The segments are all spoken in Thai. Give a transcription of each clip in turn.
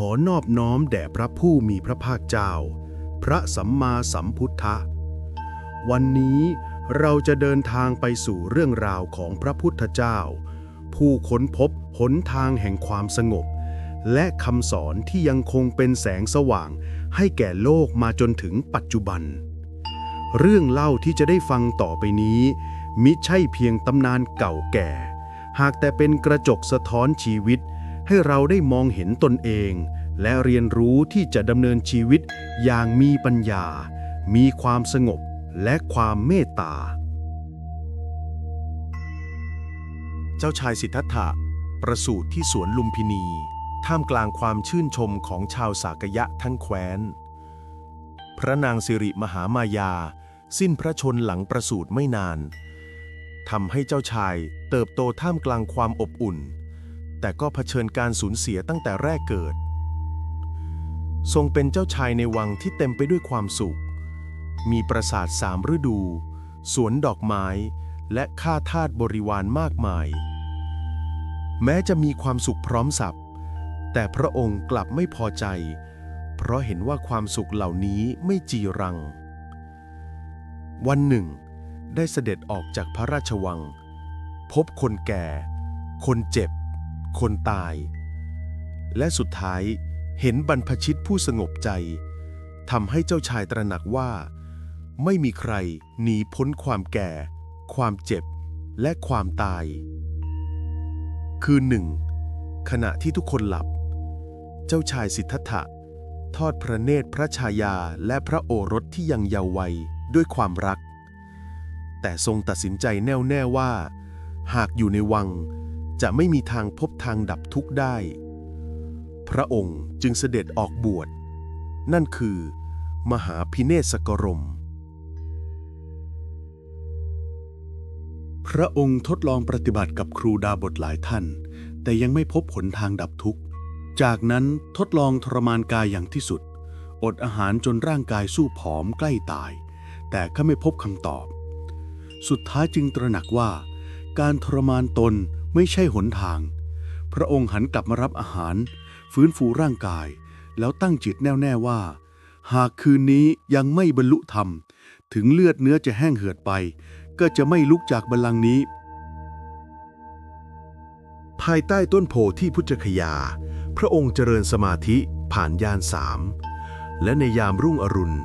ขอนอบน้อมแด่พระผู้มีพระภาคเจ้า พระสัมมาสัมพุทธะ วันนี้เราจะเดินทางไปสู่เรื่องราวของพระพุทธเจ้า ผู้ค้นพบหนทางแห่งความสงบ และคำสอนที่ยังคงเป็นแสงสว่าง ให้แก่โลกมาจนถึงปัจจุบัน เรื่องเล่าที่จะได้ฟังต่อไปนี้ มิใช่เพียงตำนานเก่าแก่ หากแต่เป็นกระจกสะท้อนชีวิต ให้เราได้มองเห็นตนเอง และเรียนรู้ที่จะดำเนินชีวิตอย่างมีปัญญา มีความสงบและความเมตตา เจ้าชายสิทธัตถะประสูติที่สวนลุมพินี ท่ามกลางความชื่นชมของชาวสากยะทั้งแคว้น พระนางสิริมหามายา สิ้นพระชนหลังประสูติไม่นานทำให้เจ้าชายเติบโตท่ามกลางความอบอุ่น แต่ก็เผชิญการสูญเสียตั้งแต่แรกเกิด ทรงเป็นเจ้าชายในวังที่เต็มไปด้วยความสุข มีปราสาทสามฤดู สวนดอกไม้ และข้าทาสบริวารมากมาย แม้จะมีความสุขพร้อมสับแต่พระองค์กลับไม่พอใจ เพราะเห็นว่าความสุขเหล่านี้ไม่จีรัง วันหนึ่ง ได้เสด็จออกจากพระราชวัง พบคนแก่ คนเจ็บ คนตาย และสุดท้ายเห็นบรรพชิตผู้สงบใจทำให้เจ้าชายตระหนักว่า ไม่มีใครหนีพ้นความแก่ ความเจ็บ และความตาย คืนหนึ่ง ขณะที่ทุกคนหลับ เจ้าชายสิทธัตถะทอดพระเนตรพระชายาและพระโอรสที่ยังเยาว์วัยด้วยความรัก แต่ทรงตัดสินใจแน่วแน่ว่า หากอยู่ในวัง จะไม่มีทางพบทางดับทุกข์ได้ พระองค์จึงเสด็จออกบวช นั่นคือ มหาพิเนศกรม พระองค์ทดลองปฏิบัติกับครูดาบทหลายท่าน แต่ยังไม่พบหนทางดับทุกข์ จากนั้นทดลองทรมานกายอย่างที่สุด อดอาหารจนร่างกายสู้ผอมใกล้ตาย แต่ก็ไม่พบคำตอบ สุดท้ายจึงตระหนักว่า การทรมานตน ไม่ใช่หนทาง พระองค์หันกลับมารับอาหาร ฟื้นฟูร่างกาย แล้วตั้งจิตแน่วแน่ว่า หากคืนนี้ยังไม่บรรลุธรรม ถึงเลือดเนื้อจะแห้งเหือดไป ก็จะไม่ลุกจากบัลลังก์นี้ ภายใต้ต้นโพที่พุทธคยา พระองค์เจริญสมาธิผ่านยานสามและในยามรุ่งอรุณ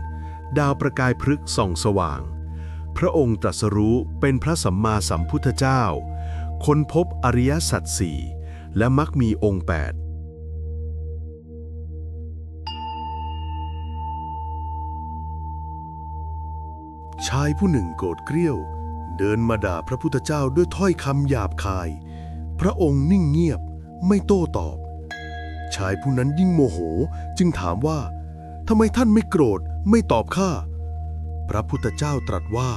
ดาวประกายพฤกษ์ส่องสว่าง พระองค์ตรัสรู้เป็นพระสัมมาสัมพุทธเจ้า ค้นพบอริยสัจสี่และมักมีองค์แปดชายผู้หนึ่งโกรธเกรี้ยว เดินมาด่าพระพุทธเจ้าด้วยถ้อยคำหยาบคาย พระองค์นิ่งเงียบไม่โต้ตอบ ชายผู้นั้นยิ่งโมโหจึงถามว่าทำไมท่านไม่โกรธไม่ตอบข้าพระพุทธเจ้าตรัสว่า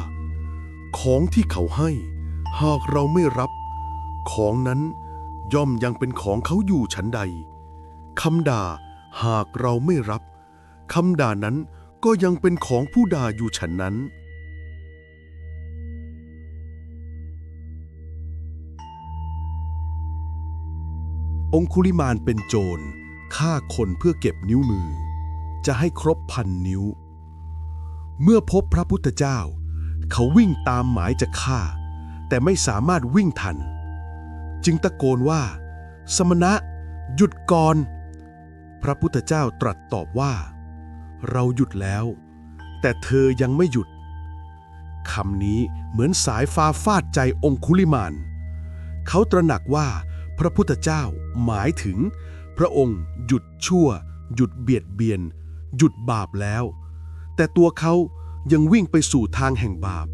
ของที่เขาให้ หากเราไม่รับ ของนั้นย่อมยังเป็นของเขาอยู่ฉันใดคำด่าหากเราไม่รับคำด่านั้นก็ยังเป็นของผู้ด่าอยู่ฉันนั้น องคุลิมานเป็นโจรฆ่าคนเพื่อเก็บนิ้วมือ จะให้ครบพันนิ้ว เมื่อพบพระพุทธเจ้า เขาวิ่งตามหมายจะฆ่า แต่ไม่สามารถวิ่งทัน จึงตะโกนว่า สมณะ หยุดก่อน พระพุทธเจ้าตรัสตอบว่า เราหยุดแล้ว แต่เธอยังไม่หยุดคำนี้เหมือนสายฟ้าฟาดใจองคุลิมาน เขาตระหนักว่าพระพุทธเจ้าหมายถึง พระองค์หยุดชั่ว หยุดเบียดเบียน หยุดบาปแล้ว แต่ตัวเขายังวิ่งไปสู่ทางแห่งบาป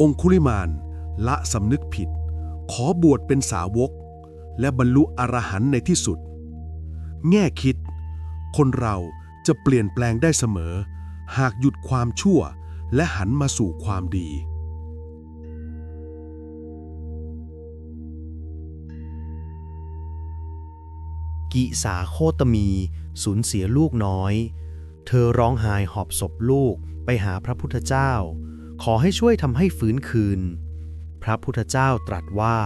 องคุลิมานละสำนึกผิด ขอบวชเป็นสาวก และบรรลุอรหันต์ในที่สุด แง่คิด คนเราจะเปลี่ยนแปลงได้เสมอ หากหยุดความชั่วและหันมาสู่ความดี กิสาโคตมี สูญเสียลูกน้อย เธอร้องไห้หอบศพลูกไปหาพระพุทธเจ้า ขอให้ช่วยทำให้ฟื้นคืน พระพุทธเจ้าตรัสว่า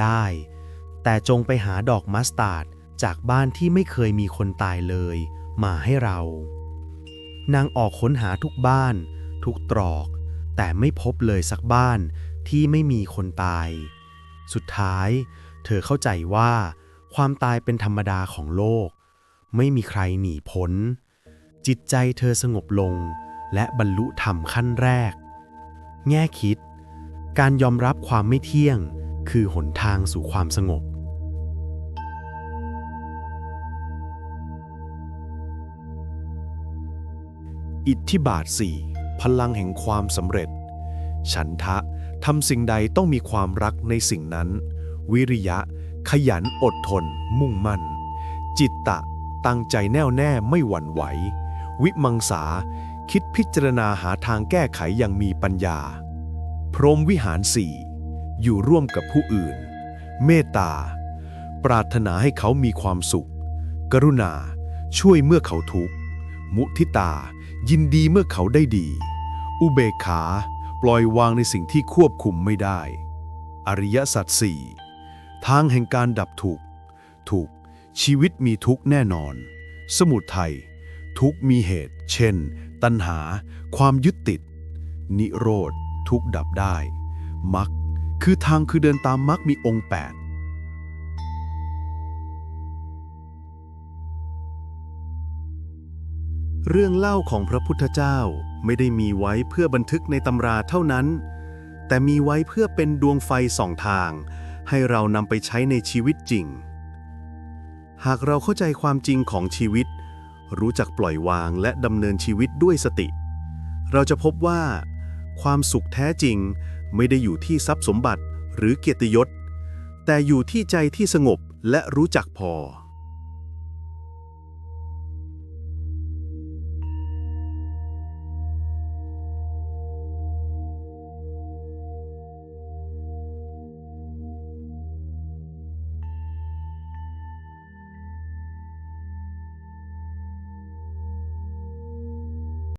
ได้ แต่จงไปหาดอกมัสตาร์ดจากบ้านที่ไม่เคยมีคนตายเลย มาให้เรา นางออกค้นหาทุกบ้าน ทุกตรอก แต่ไม่พบเลยสักบ้านที่ไม่มีคนตาย สุดท้าย เธอเข้าใจว่า ความตายเป็นธรรมดาของโลก ไม่มีใครหนีพ้น จิตใจเธอสงบลงและบรรลุธรรมขั้นแรก แง่คิด การยอมรับความไม่เที่ยง คือหนทางสู่ความสงบ อิทธิบาทสี่พลังแห่งความสำเร็จ ฉันทะทำสิ่งใดต้องมีความรักในสิ่งนั้น วิริยะ ขยันอดทน มุ่งมั่น จิตตะ ตั้งใจแน่วแน่ไม่หวั่นไหว วิมังสา คิดพิจารณาหาทางแก้ไขอย่างมีปัญญา พรหมวิหารสี่อยู่ร่วมกับผู้อื่น เมตตา ปรารถนาให้เขามีความสุข กรุณา ช่วยเมื่อเขาทุกข์ มุทิตา ยินดีเมื่อเขาได้ดี อุเบกขา ปล่อยวางในสิ่งที่ควบคุมไม่ได้ อริยสัจสี่ทางแห่งการดับทุกข์ ทุกชีวิตมีทุกข์แน่นอน สมุทัย ทุกมีเหตุ เช่น ตัณหา ความยึดติด นิโรธ ทุกข์ดับได้มรรคคือทางคือเดินตามมรรคมีองค์แปดเรื่องเล่าของพระพุทธเจ้าไม่ได้มีไว้เพื่อบันทึกในตำราเท่านั้น แต่มีไว้เพื่อเป็นดวงไฟสองทาง ให้เรานำไปใช้ในชีวิตจริง หากเราเข้าใจความจริงของชีวิต รู้จักปล่อยวางและดำเนินชีวิตด้วยสติ เราจะพบว่า ความสุขแท้จริง ไม่ได้อยู่ที่ทรัพย์สมบัติหรือเกียรติยศ แต่อยู่ที่ใจที่สงบและรู้จักพอ